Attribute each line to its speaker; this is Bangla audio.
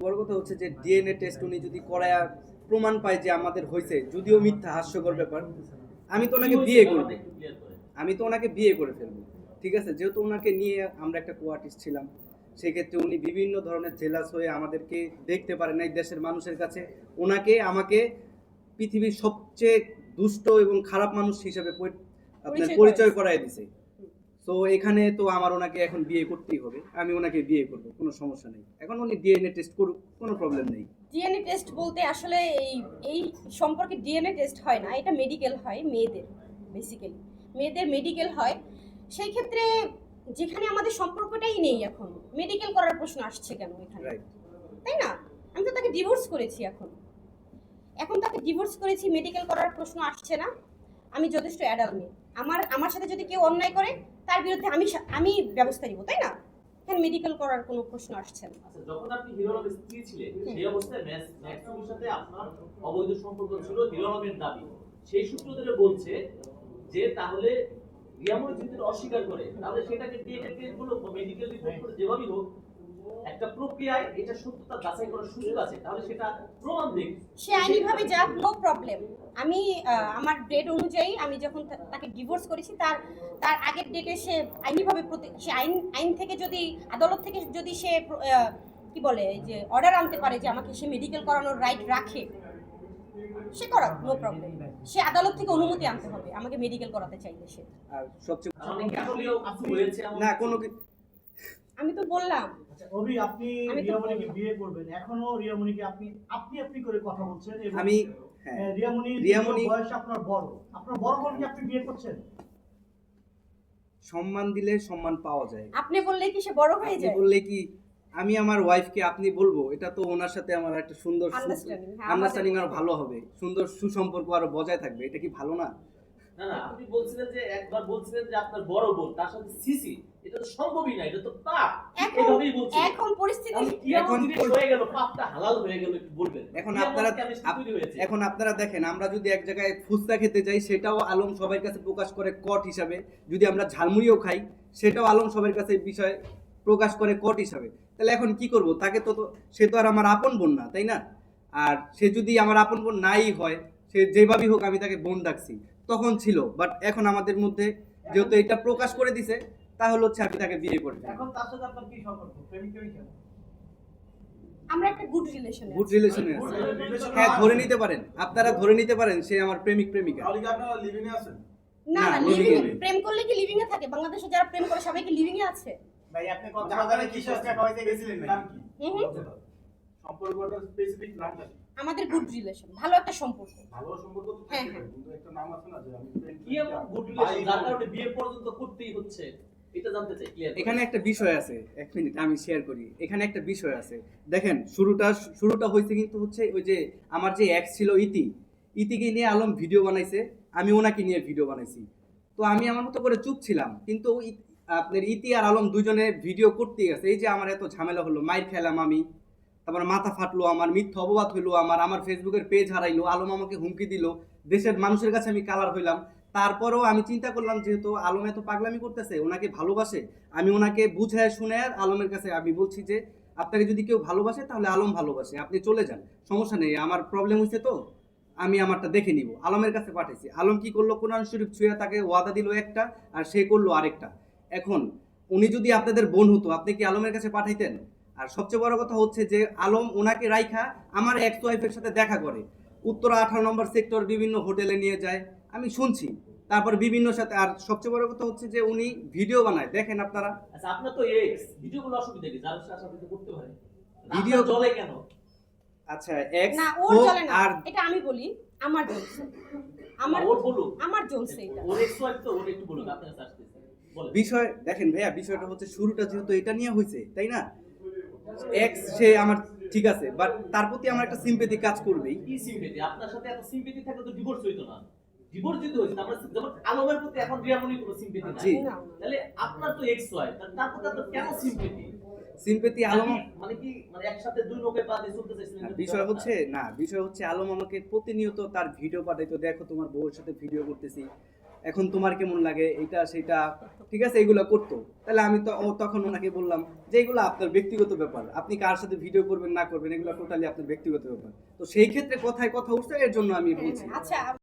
Speaker 1: বড় কথা হচ্ছে যে ডিএনএ টেস্ট উনি যদি করায় প্রমাণ পায় যে আমাদের হয়েছে যদিও মিথ্যা হাস্যকর ব্যাপার। আমি তো ওনাকে বিয়ে করব। আমি তো ওনাকে বিয়ে করে ফেলব। ঠিক আছে? যেহেতু ওনাকে নিয়ে আমরা একটা কো আর্টিস্ট ছিলাম সেক্ষেত্রে উনি বিভিন্ন ধরনের জেলাস হয়ে আমাদেরকে দেখতে পারেন নাই দেশের মানুষের কাছে। ওনাকে আমাকে পৃথিবীর সবচেয়ে দুষ্ট এবং খারাপ মানুষ হিসেবে আপনার
Speaker 2: পরিচয়।
Speaker 1: করায় দিছে। তো এখানে তো আমার ওনাকে এখন বিয়ে করতেই হবে। আমি ওনাকে বিয়ে করব কোনো সমস্যা নেই। এখন উনি ডিএনএ টেস্ট করুক কোনো প্রবলেম নেই।
Speaker 2: ডিএনএ টেস্ট বলতে আসলে এই এই সম্পর্কে ডিএনএ টেস্ট হয় না এটা মেডিকেল হয় মেয়েদের বেসিক্যালি মেয়েদের মেডিকেল হয়। সেই ক্ষেত্রে যেখানে আমাদের সম্পর্কটাই নেই এখন মেডিকেল করার প্রশ্ন আসছে কেন এখানে? তাই না? আমি তো তাকে ডিভোর্স করেছি এখন। এখন তাকে ডিভোর্স করেছি মেডিকেল করার প্রশ্ন আসছে না। আমি যথেষ্ট অ্যাডাল্ট মেয়ে। আমার আমার সাথে যদি কেউ অন্যায় করে তার বিরুদ্ধে আমি আমি ব্যবস্থা নিব তাই না? এখানে মেডিকেল করার কোনো প্রশ্ন আসছে না।
Speaker 3: আচ্ছা যখন আপনি স্ত্রী ছিলেন সেই অবস্থায় ম্যাক্সিমের সাথে আপনার অবৈধ সম্পর্ক ছিল দাবি। সেই সূত্র ধরে বলছে যে তাহলে যদি এটা অস্বীকার করে তাহলে সেটাকে ডিএনএ টেস্টগুলো মেডিকেল রিপোর্ট করে যেভাবেই হোক একটা প্রক্রিয়ায় এটা সত্যতা যাচাই করার সুযোগ আছে তাহলে সেটা প্রমাণ দিক
Speaker 2: সে আইনিভাবে যাক নো প্রবলেম আমি আমার ডেট অনুযায়ী আমি যখন তাকে ডিভোর্স করেছি তার তার আগের ডেটে সে আইনিভাবে সে আইন আইন থেকে যদি আদালত থেকে যদি সে কি বলে যে অর্ডার আনতে পারে যে আমাকে সে মেডিকেল করানোর রাইট রাখে সে করা নো প্রবলেম সে আদালত থেকে অনুমতি আনতে হবে আমাকে মেডিকেল করাতে চাইলে সে।
Speaker 1: আর সবচেয়ে না কোনো কি-
Speaker 2: আমি তো বললাম।
Speaker 4: আচ্ছা, অভি আপনি রিয়ামণিকে বিয়ে করবেন। এখনও রিয়ামণিকে আপনি আপনি আপনি করে কথা বলছেন
Speaker 1: আমি হ্যাঁ। রিয়ামণি-
Speaker 4: বয়স আপনার বড়। আপনার বড় বোনকে আপনি বিয়ে করছেন?
Speaker 1: সম্মান দিলে সম্মান পাওয়া যায়।
Speaker 2: আপনি বললে কি সে বড় হয়ে যায়?
Speaker 1: বললে কি আমি আমার ওয়াইফকে আপনি বলব এটা তো ওনার সাথে আমার একটা সুন্দর আন্ডারস্ট্যান্ডিং
Speaker 2: আমাদের-
Speaker 1: আরও ভালো হবে। সুন্দর সুসম্পর্ক আরও বজায় থাকবে। এটা কি ভালো না?
Speaker 3: না না আপনি বলছিলেন যে একবার বলছিলেন যে আপনার বড় বোন তার সাথে সিসি এটা তো সম্ভবই না এটা তো পাপ।
Speaker 2: এখন
Speaker 3: এভাবেই বলছিলেন।
Speaker 2: এখন পরিস্থিতি
Speaker 1: এখন
Speaker 3: হয়ে গেল? পাপটা হালাল হয়ে গেল একটু বলবেন।
Speaker 1: এখন আপনারা? এখন আপনারা দেখেন আমরা যদি এক জায়গায় ফুচকা খেতে যাই সেটাও আলম সবার কাছে প্রকাশ করে কট হিসাবে। যদি আমরা ঝালমুড়িও খাই সেটাও আলম সবার কাছে বিষয় প্রকাশ করে কট হিসাবে। তাহলে এখন কি করব? তাকে তো তো- সে তো আর আমার আপন বোন না তাই না? আর সে যদি আমার আপন বোন নাই হয় সে যেভাবেই হোক আমি তাকে বোন ডাকছি। তখন ছিল বাট এখন আমাদের মধ্যে যেহেতু এটা প্রকাশ করে দিছে তাহলে হচ্ছে আমি তাকে বিয়ে করে
Speaker 4: এখন তার সাথে আপনার কি সম্পর্ক? প্রেমিক প্রেমিকা
Speaker 2: আমরা একটা গুড রিলেশনে
Speaker 1: গুড রিলেশনে আছে। হ্যাঁ ধরে নিতে পারেন। আপনারা ধরে নিতে পারেন সে আমার প্রেমিক প্রেমিকা।
Speaker 5: তাহলে কি আপনারা লিভিং এ আছেন?
Speaker 2: না
Speaker 1: না,
Speaker 2: লিভিং
Speaker 1: এ
Speaker 2: প্রেম করলে কি লিভিং এ থাকে? বাংলাদেশে যারা প্রেম করে সবাই কি লিভিং এ আছে?
Speaker 5: ভাই আপনি কি গেছিলেন নাম কি
Speaker 2: হুম। হুম।
Speaker 5: সম্পর্কটা স্পেসিফিক নামটা কি
Speaker 2: আমাদের গুড রিলেশন ভালো একটা সম্পর্ক।
Speaker 5: ভালো সম্পর্ক তো
Speaker 2: হ্যাঁ,
Speaker 5: থাকতে। পারে, কিন্তু একটা নাম আছে না যে আমি
Speaker 3: কি এমন গুড রিলেশন যার কারণে বিয়ে পর্যন্ত করতেই হচ্ছে এটা জানতে চাই
Speaker 1: এখানে একটা বিষয় আছে এক মিনিট আমি শেয়ার করি। এখানে একটা বিষয় আছে। দেখেন শুরুটা শুরুটা হয়েছে কিন্তু হচ্ছে ওই যে আমার যে এক্স ছিল ইতি ইতিকে নিয়ে আলম ভিডিও বানাইছে আমি ওনাকে নিয়ে ভিডিও বানাইছি। তো আমি আমার মতো করে চুপ ছিলাম কিন্তু আপনার ইতি আর আলম দুজনে ভিডিও করতে গেছে এই যে আমার এত ঝামেলা হলো মাইর খেলাম আমি। তারপর মাথা ফাটলো, আমার মিথ্যা অপবাদ হইল, আমার আমার ফেসবুকের পেজ হারাইলো, আলম আমাকে হুমকি দিল, দেশের মানুষের কাছে আমি কালার হইলাম। তারপরেও আমি চিন্তা করলাম যেহেতু আলম এত পাগলামি করতেছে, ওনাকে ভালোবাসে, আমি ওনাকে বুঝে শুনে আলমের কাছে আমি বলছি যে, আপনাকে যদি কেউ ভালোবাসে তাহলে আলম ভালোবাসে, আপনি চলে যান, সমস্যা নেই, আমার প্রবলেম হয়েছে তো, আমি আমারটা দেখে নিব, আলমের কাছে পাঠিয়েছি আলম কি করল, কোরআন শরীফ ছুঁয়ে তাকে ওয়াদা দিল একটা, আর সে করল আরেকটা। এখন, উনি যদি আপনাদের বোন হতো, আপনি কি আলমের কাছে পাঠাইতেন? আর সবচেয়ে বড় কথা হচ্ছে যে আলম ওনাকে রাইখা আমার এক্স ওয়াইফের সাথে দেখা করে। উত্তরা আঠারো নম্বর সেক্টর বিভিন্ন হোটেলে নিয়ে যায়। আমি শুনছি। তারপর বিভিন্ন সাথে আর সবচেয়ে বড় কথা হচ্ছে যে উনি ভিডিও বানায়। দেখেন আপনারা।
Speaker 3: আচ্ছা আপনার তো এক্স ভিডিওগুলো অসুবিধা কি? যার সাথে সাথে করতে পারে
Speaker 1: Video-
Speaker 3: ভিডিও চলে কেন?
Speaker 1: আচ্ছা এক্স
Speaker 2: না ওর চলে না।
Speaker 1: আর
Speaker 2: এটা আমি বলি আমার জ্বলছে আমার
Speaker 3: ওর বলুক।
Speaker 2: আমার জ্বলছে এটা।
Speaker 3: ওর এক্স ওয়াইফ তো ওর একটু আপনার কাছে
Speaker 1: বিষয় দেখেন ভাইয়া বিষয়টা হচ্ছে শুরুটা যেহেতু এটা নিয়ে হয়েছে তাই না? এক্স সে আমার ঠিক আছে বাট তার প্রতি আমার একটা সিম্পেথি কাজ করবেই।
Speaker 3: কি সিম্পেথি আপনার সাথে এত সিম্পেথি থাকলে তো ডিভোর্স হইতো না। ডিভোর্স যদি হইতো আমরা যেমন আলমের প্রতি এখন রিয়ামনির কোনো সিম্পেথি নাই।
Speaker 2: না, না।
Speaker 3: তাহলে আপনার তো এক্স ওয়াইফ তার প্রতি আপনার কেন সিম্পেথি
Speaker 1: সিম্পেথি আলম
Speaker 3: মানে কি মানে একসাথে দুই লোকের পা দিয়ে চলতে চাইছিলেন
Speaker 1: বিষয় হচ্ছে না বিষয় হচ্ছে আলম আমাকে প্রতিনিয়ত তার ভিডিও পাঠাইতো দেখো তোমার বউয়ের সাথে ভিডিও করতেছি। এখন তোমার কেমন লাগে? এটা সেটা ঠিক আছে? এগুলো করতো। তাহলে আমি তো তখন ওনাকে বললাম যে এগুলো আপনার ব্যক্তিগত ব্যাপার। আপনি কার সাথে ভিডিও করবেন, না করবেন, এগুলো টোটালি আপনার ব্যক্তিগত ব্যাপার। তো সেই ক্ষেত্রে কথায় কথা উঠছে, এর জন্য আমি বলছি।
Speaker 2: আচ্ছা